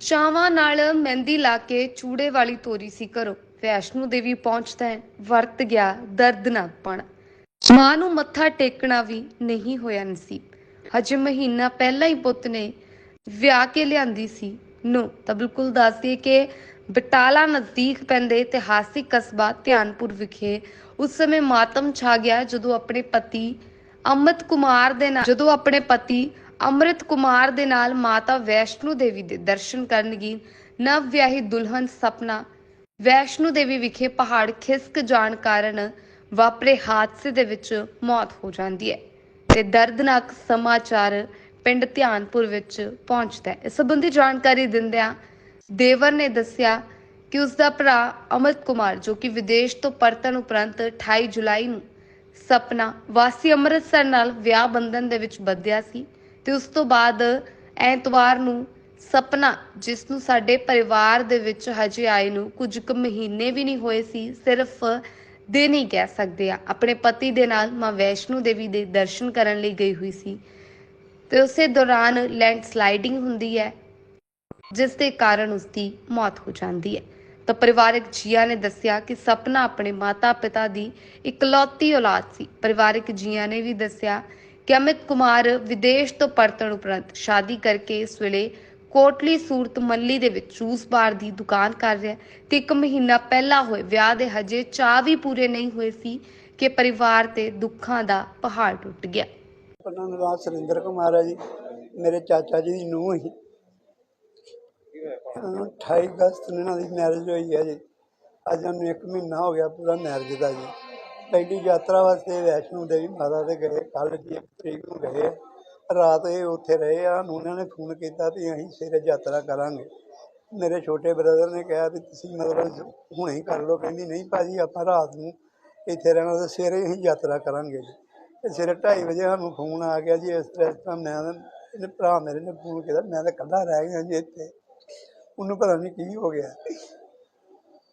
ਚਾਵਾਂ ਨਾਲ ਮਹਿੰਦੀ ਲਾ ਕੇ ਚੂੜੇ ਵਾਲੀ ਤੋਰੀ ਸੀ ਘਰੋਂ। ਵੈਸ਼ਨੂ ਦੇਵੀ ਪਹੁੰਚਦਾ ਹੈ ਵਰਤ ਗਿਆ ਦਰਦਨਾਕ ਪਣ ਮਾਂ ਨੂੰ ਮੱਥਾ ਟੇਕਣਾ ਵੀ ਨਹੀਂ ਹੋਇਆ ਨਸੀਬ। ਹਜੇ ਮਹੀਨਾ ਪਹਿਲਾਂ ਹੀ ਪੁੱਤ ਨੇ ਵਿਆਹ ਕੇ ਲਿਆਂਦੀ ਸੀ। ਨੂੰ, ਤਾਂ ਬਿਲਕੁਲ ਦੱਸਦੀ ਕਿ ਬਟਾਲਾ ਨਜ਼ਦੀਕ ਪੈਂਦੇ ਇਤਿਹਾਸਿਕ ਕਸਬਾ ਧਿਆਨਪੁਰ ਵਿਖੇ ਉਸ ਸਮੇਂ ਮਾਤਮ ਛਾ ਗਿਆ ਜਦੋਂ ਆਪਣੇ ਪਤੀ ਅਮਿਤ ਕੁਮਾਰ ਦੇ ਨਾਲ ਜਦੋਂ ਆਪਣੇ ਪਤੀ ਅੰਮ੍ਰਿਤ ਕੁਮਾਰ ਦੇ ਨਾਲ ਮਾਤਾ ਵੈਸ਼ਨੂ ਦੇਵੀ ਦੇ ਦਰਸ਼ਨ ਕਰਨਗੀ। ਨਵ ਵਿਆਹੀ ਦੁਲਹਨ ਸਪਨਾ। ਵੈਸ਼ਨੂ ਦੇਵੀ ਵਿਖੇ ਪਹਾੜ ਖਿਸਕ ਜਾਣ ਕਾਰਨ ਵਾਪਰੇ ਹਾਦਸੇ ਦੇ ਵਿੱਚ ਮੌਤ ਹੋ ਜਾਂਦੀ ਹੈ ਤੇ ਦਰਦਨਾਕ ਸਮਾਚਾਰ ਪਿੰਡ ਧਿਆਨਪੁਰ ਵਿੱਚ ਪਹੁੰਚਦਾ ਹੈ। ਇਸ ਸੰਬੰਧੀ ਜਾਣਕਾਰੀ ਦਿੰਦਿਆਂ ਦੇਵਰ ਨੇ ਦੱਸਿਆ ਕਿ ਉਸ ਦਾ ਭਰਾ ਅਮਿਤ ਕੁਮਾਰ, ਜੋ ਕਿ ਵਿਦੇਸ਼ ਤੋਂ ਪਰਤਣ ਉਪਰੰਤ 28 ਜੁਲਾਈ ਨੂੰ ਸਪਨਾ ਵਾਸੀ ਅੰਮ੍ਰਿਤਸਰ ਨਾਲ ਵਿਆਹ ਬੰਧਨ ਦੇ ਵਿੱਚ ਬੱਧਿਆ ਸੀ ਤੇ ਉਸ ਤੋਂ ਬਾਅਦ ਐਤਵਾਰ ਨੂੰ ਸਪਨਾ, ਜਿਸ ਨੂੰ ਸਾਡੇ ਪਰਿਵਾਰ ਦੇ ਵਿੱਚ ਹਜੇ ਆਏ ਨੂੰ ਕੁਝ ਕੁ ਮਹੀਨੇ ਵੀ ਨਹੀਂ ਹੋਏ ਸੀ, ਸਿਰਫ ਦਿਨ ਹੀ ਕਹਿ ਸਕਦੇ ਆ। ਆਪਣੇ ਪਤੀ ਦੇ ਨਾਲ ਮਾਂ ਵੈਸ਼ਨੂ ਦੇਵੀ ਦੇ ਦਰਸ਼ਨ ਕਰਨ ਲਈ ਗਈ ਹੋਈ ਸੀ। ਤੇ ਉਸੇ ਦੌਰਾਨ ਲੈਂਡ ਸਲਾਈਡਿੰਗ ਹੁੰਦੀ ਹੈ, ਜਿਸ ਦੇ ਕਾਰਨ ਉਸ ਦੀ ਮੌਤ ਹੋ ਜਾਂਦੀ ਹੈ। ਤਾਂ ਪਰਿਵਾਰਕ ਜੀਆਂ ਨੇ ਦੱਸਿਆ ਕਿ ਸਪਨਾ ਆਪਣੇ ਮਾਤਾ-ਪਿਤਾ ਦੀ ਇਕਲੌਤੀ ਔਲਾਦ ਸੀ। ਪਰਿਵਾਰਕ ਜੀਆਂ ਨੇ ਵੀ ਦੱਸਿਆ ਕਿ ਅਮਿਤ ਕੁਮਾਰ ਵਿਦੇਸ਼ ਤੋਂ ਪਰਤਣ ਉਪਰੰਤ ਸ਼ਾਦੀ ਕਰਕੇ ਇਸ ਵੇਲੇ ਕੋਟਲੀ ਸੂਰਤ ਮੱਲੀ ਦੇ ਵਿੱਚ ਜੂਸ ਬਾਰ ਦੀ ਦੁਕਾਨ ਕਰ ਰਿਹਾ ਤੇ ਇੱਕ ਮਹੀਨਾ ਪਹਿਲਾਂ ਹੋਏ ਵਿਆਹ ਦੇ ਹਜੇ ਚਾਹ ਵੀ ਪੂਰੇ ਨਹੀਂ ਹੋਏ ਸੀ ਕਿ ਪਰਿਵਾਰ ਤੇ ਦੁੱਖਾਂ ਦਾ ਪਹਾੜ ਟੁੱਟ ਗਿਆ। ਉਹਨਾਂ ਦਾ ਨਾਮ ਸੁਰਿੰਦਰ ਕੁਮਾਰ ਹੈ ਜੀ, ਮੇਰੇ ਚਾਚਾ ਜੀ ਦੀ ਨੂੰਹ ਸੀ 28 ਅਗਸਤ ਨੂੰ ਇਹਨਾਂ ਦੀ ਮੈਰਿਜ ਹੋਈ ਹੈ ਜੀ। ਅੱਜ ਉਹਨੂੰ ਇੱਕ ਮਹੀਨਾ ਹੋ ਗਿਆ ਪੂਰਾ ਮੈਰਿਜ ਦਾ ਜੀ। ਪਹਿਲੀ ਯਾਤਰਾ ਵਾਸਤੇ ਵੈਸ਼ਨੋ ਦੇਵੀ ਮਾਤਾ ਦੇ ਗਏ ਕੱਲ੍ਹ ਜੀ ਇੱਕ ਤਰੀਕ ਨੂੰ ਗਏ ਆ। ਰਾਤ ਇਹ ਉੱਥੇ ਰਹੇ ਆ ਨੂੰ ਉਹਨਾਂ ਨੇ ਫੋਨ ਕੀਤਾ ਵੀ ਅਸੀਂ ਸਵੇਰੇ ਯਾਤਰਾ ਕਰਾਂਗੇ। ਮੇਰੇ ਛੋਟੇ ਬ੍ਰਦਰ ਨੇ ਕਿਹਾ ਵੀ ਤੁਸੀਂ ਮਤਲਬ ਹੁਣੇ ਹੀ ਕਰ ਲਓ, ਕਹਿੰਦੀ ਨਹੀਂ ਭਾਜੀ, ਆਪਾਂ ਰਾਤ ਨੂੰ ਇੱਥੇ ਰਹਿਣਾ ਤੇ ਸਵੇਰੇ ਹੀ ਯਾਤਰਾ ਕਰਾਂਗੇ ਜੀ। ਤੇ ਸਵੇਰੇ 2:30 ਵਜੇ ਸਾਨੂੰ ਫੋਨ ਆ ਗਿਆ ਜੀ, ਇਸ ਤਰ੍ਹਾਂ ਇਸ ਤਰ੍ਹਾਂ ਮੈਂ ਇਹਨੇ ਭਰਾ ਮੇਰੇ ਨੇ ਫੋਨ ਕੀਤਾ, ਮੈਂ ਤਾਂ ਇਕੱਲਾ ਰਹਿ ਗਿਆ ਜੀ ਇੱਥੇ। ਉਹਨੂੰ ਪਤਾ ਨਹੀਂ ਕੀ ਹੋ ਗਿਆ।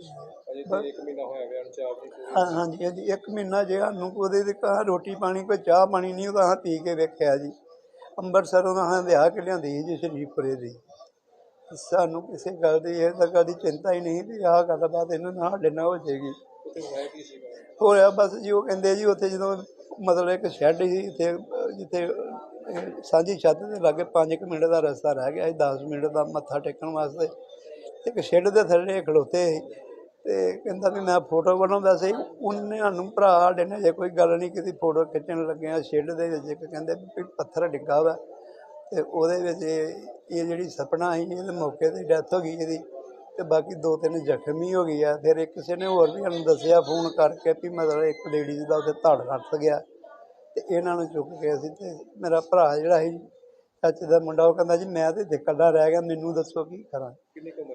ਅਜੇ ਤੇ ਇੱਕ ਮਹੀਨਾ ਹੋਇਆ ਵਿਆਹ ਨੂੰ ਚਾਹ ਵੀ ਨਹੀਂ ਹਾਂ ਹਾਂਜੀ ਹਾਂਜੀ ਇੱਕ ਮਹੀਨਾ ਜੇ ਸਾਨੂੰ ਉਹਦੇ ਤੇ ਕਹਾ ਰੋਟੀ ਪਾਣੀ ਕੋਈ ਚਾਹ ਪਾਣੀ ਨਹੀਂ ਉਹਦਾ ਹਾਂ ਪੀ ਕੇ ਵੇਖਿਆ ਜੀ। ਅੰਮ੍ਰਿਤਸਰੋਂ ਦਾ ਹਾਂ ਵਿਆਹ ਕੇ ਲਿਆਂਦੀ ਸੀ ਜੀ ਸ਼ਰੀਫਪੁਰੇ ਦੀ। ਸਾਨੂੰ ਕਿਸੇ ਗੱਲ ਦੀ ਇਹ ਤਾਂ ਕਦੀ ਚਿੰਤਾ ਹੀ ਨਹੀਂ ਵੀ ਆਹ ਗੱਲਬਾਤ ਇਹਨਾਂ ਨਾਲ ਸਾਡੇ ਨਾਲ ਹੋ ਜਾਏਗੀ। ਉੱਥੇ ਹੋਇਆ ਕੀ ਸੀਗਾ ਹੋਇਆ ਬਸ ਜੀ ਉਹ ਕਹਿੰਦੇ ਜੀ ਉੱਥੇ ਜਦੋਂ ਮਤਲਬ ਇੱਕ ਸ਼ੈੱਡ ਸੀ ਇੱਥੇ ਅਹ, ਜਿੱਥੇ ਅਹ, ਸਾਂਝੀ ਛੱਤ ਦੇ ਲਾਗੇ 5 ਮਿੰਟ ਦਾ ਰਸਤਾ ਰਹਿ ਗਿਆ ਸੀ 10 ਮਿੰਟ ਦਾ ਮੱਥਾ ਟੇਕਣ ਵਾਸਤੇ। ਇੱਕ ਸ਼ੈੱਡ ਦੇ ਥੱਲੇ ਖਲੋਤੇ ਸੀ। ਤੇ ਕਹਿੰਦਾ ਵੀ ਮੈਂ ਫੋਟੋ ਬਣਾਉਂਦਾ ਸੀ। ਉਹਨੇ ਸਾਨੂੰ ਭਰਾ ਸਾਡੇ ਨੇ ਜੇ ਕੋਈ ਗੱਲ ਨਹੀਂ ਕੀਤੀ, ਫੋਟੋ ਖਿੱਚਣ ਲੱਗਿਆ ਆ ਦੇ ਵਿੱਚ। ਇੱਕ ਕਹਿੰਦੇ ਵੀ ਪੱਥਰ ਡਿੱਗਾ ਵਾ ਤੇ ਉਹਦੇ ਵਿੱਚ ਇਹ ਜਿਹੜੀ ਸਪਨਾ ਸੀ, ਇਹਦੇ ਮੌਕੇ ਤੇ ਡੈਥ ਹੋ ਗਈ ਇਹਦੀ ਤੇ ਬਾਕੀ ਦੋ ਤਿੰਨ ਜ਼ਖਮੀ ਹੋ ਗਈ ਆ। ਫਿਰ ਇੱਕ ਕਿਸੇ ਨੇ ਹੋਰ ਵੀ ਸਾਨੂੰ ਦੱਸਿਆ ਫੋਨ ਕਰਕੇ ਵੀ ਮਤਲਬ ਇੱਕ ਲੇਡੀਜ਼ ਦਾ ਉੱਥੇ ਧੜ ਕੱਟ ਗਿਆ ਤੇ ਇਹਨਾਂ ਨੂੰ ਚੁੱਕ ਕੇ ਅਸੀਂ ਤੇ ਮੇਰਾ ਭਰਾ ਜਿਹੜਾ ਸੀ, ਚਾਚੇ ਦਾ ਮੁੰਡਾ, ਉਹ ਕਹਿੰਦਾ ਜੀ ਮੈਂ ਤੇ ਇੱਥੇ ਇਕੱਲਾ ਰਹਿ ਗਿਆ, ਮੈਨੂੰ ਦੱਸੋ ਕੀ ਕਰਾਂ। ਕਿੰਨੀ ਉਮਰ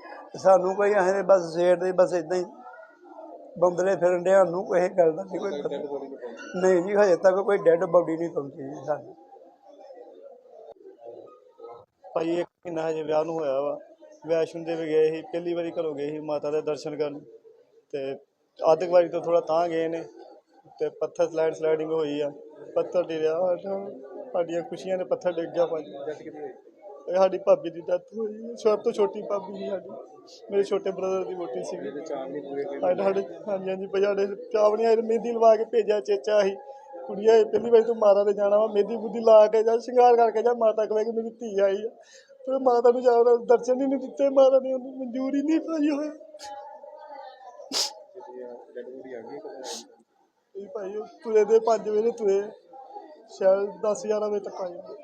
ਸਾਨੂੰ ਕੋਈ ਐਂ ਬਸ ਸਵੇਰ ਦੇ ਬਸ ਇਦਾਂ ਹੀ ਬੰਦਲੇ ਫਿਰਨ ਡਿਆ ਨੂੰ ਕੋਈ ਗੱਲ ਦਾ ਨਹੀਂ ਕੋਈ ਪਤਾ। ਨਹੀਂ ਜੀ, ਹਜੇ ਤੱਕ ਕੋਈ ਡੈੱਡ ਬੋਡੀ ਨਹੀਂ ਪਹੁੰਚੀ ਜੀ ਸਾਨੂੰ। ਭਾਈ, ਇੱਕ ਮਹੀਨਾ ਹਜੇ ਵਿਆਹ ਨੂੰ ਹੋਇਆ ਵਾ। ਵੈਸ਼ਨੋ ਦੇਵੀ ਗਏ ਸੀ, ਪਹਿਲੀ ਵਾਰੀ ਘਰੋਂ ਗਏ ਸੀ ਮਾਤਾ ਦੇ ਦਰਸ਼ਨ ਕਰਨ। ਤੇ ਅੱਧ ਕੁ ਵਾਰੀ ਤੋਂ ਥੋੜਾ ਤਾਂ ਗਏ ਨੇ। ਤੇ ਪੱਥਰ ਸਲਾਈਡ ਸਲਾਈਡਿੰਗ ਹੋਈ ਆ। ਪੱਥਰ ਡਿਰਿਆ ਸਾਡੀਆਂ ਖੁਸ਼ੀਆਂ ਨੇ ਪੱਥਰ ਡਿੱਗ ਗਿਆ ਭਾਜੀ ਸਾਡੀ ਭਾਬੀ ਦੀ ਡੈਥ ਹੋਈ ਸਭ ਤੋਂ ਛੋਟੀ ਭਾਬੀ ਸੀ ਸਾਡੀ। ਮੇਰੇ ਛੋਟੇ ਬ੍ਰਦਰ ਦੀ ਵੋਟੀ ਸੀਗੀ। ਇਹਦੇ ਚਾਹ ਨਹੀਂ ਪੂਰੇ ਹੋਏ। ਸਾਡੇ ਸਾਡੇ ਹਾਂਜੀ ਹਾਂਜੀ ਸਾਡੇ ਚਾਵਣੀਆਂ ਮਹਿੰਦੀ ਲਵਾ ਕੇ ਭੇਜਿਆ ਚੇਚਾ ਸੀ। ਕੁੜੀਆਂ ਇਹ ਪਹਿਲੀ ਵਾਰੀ ਤੂੰ ਮਾਤਾ ਦੇ ਜਾਣਾ ਵਾ। ਮਹਿੰਦੀ ਬੁੱਧੀ ਲਾ ਕੇ ਜਾ ਸ਼ਿੰਗਾਰ ਕਰਕੇ ਜਾ। ਮਾਤਾ ਕਹੇ ਕਿ ਮੇਰੀ ਧੀ ਆਈ ਆ। ਤੇ ਮਾਤਾ ਨੂੰ ਜਾ ਦਰਸ਼ਨ ਹੀ ਨਹੀਂ ਦਿੱਤੇ। ਮਾਤਾ ਨੇ ਉਹਨੂੰ ਮਨਜ਼ੂਰ ਹੀ ਨਹੀਂ ਭਾਈ ਹੋਇਆ ਡੈਡ ਬੋਡੀ ਆ ਗਈ ਕਦੋਂ ਆਈ? ਭਾਈ ਤੁਰੇ ਦੇ 5 ਵਜੇ ਤੁਰੇ। ਸ਼ਾਇਦ 10 11 ਵਜੇ ਤੱਕ ਆ ਜਾਂਦੇ।